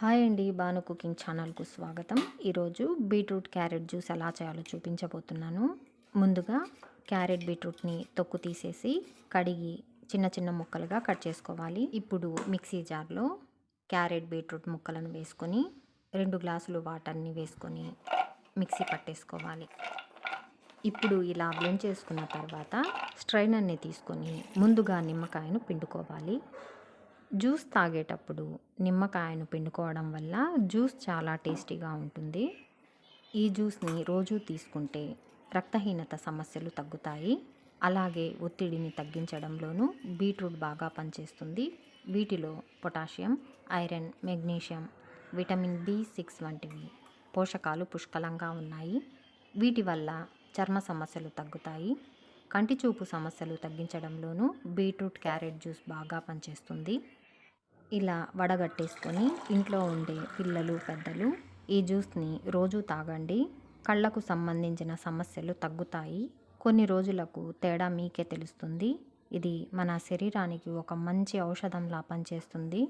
Hi అండి Banu cooking ఛానల్కు స్వాగతం. ఈరోజు బీట్రూట్ క్యారెట్ జ్యూస్ ఎలా చేయాలో చూపించబోతున్నాను. ముందుగా క్యారెట్ బీట్రూట్ని తొక్కు తీసేసి కడిగి చిన్న చిన్న ముక్కలుగా కట్ చేసుకోవాలి. ఇప్పుడు మిక్సీ జార్లో క్యారెట్ బీట్రూట్ ముక్కలను వేసుకొని రెండు గ్లాసులు వాటర్ని వేసుకొని మిక్సీ పట్టేసుకోవాలి. ఇప్పుడు ఇలా బ్లెండ్ చేసుకున్న తర్వాత స్ట్రైనర్ని తీసుకొని ముందుగా నిమ్మకాయను పిండుకోవాలి. జ్యూస్ తాగేటప్పుడు నిమ్మకాయను పిండుకోవడం వల్ల జ్యూస్ చాలా టేస్టీగా ఉంటుంది. ఈ జ్యూస్ని రోజు తీసుకుంటే రక్తహీనత సమస్యలు తగ్గుతాయి. అలాగే ఒత్తిడిని తగ్గించడంలోనూ బీట్రూట్ బాగా పనిచేస్తుంది. వీటిలో potassium iron magnesium vitamin B six వంటివి పోషకాలు పుష్కలంగా ఉన్నాయి. వీటి వల్ల చర్మ సమస్యలు తగ్గుతాయి. కంటి చూపు సమస్యలు తగ్గించడంలోనూ బీట్రూట్ క్యారెట్ జ్యూస్ బాగా పనిచేస్తుంది. ఇలా వడగట్టేసుకొని ఇంట్లో ఉండే పిల్లలు పెద్దలు ఈ జ్యూస్ని రోజు తాగండి. కళ్ళకు సంబంధించిన సమస్యలు తగ్గుతాయి. కొన్ని రోజులకు తేడా మీకే తెలుస్తుంది. ఇది మన శరీరానికి ఒక మంచి ఔషధంలా పనిచేస్తుంది.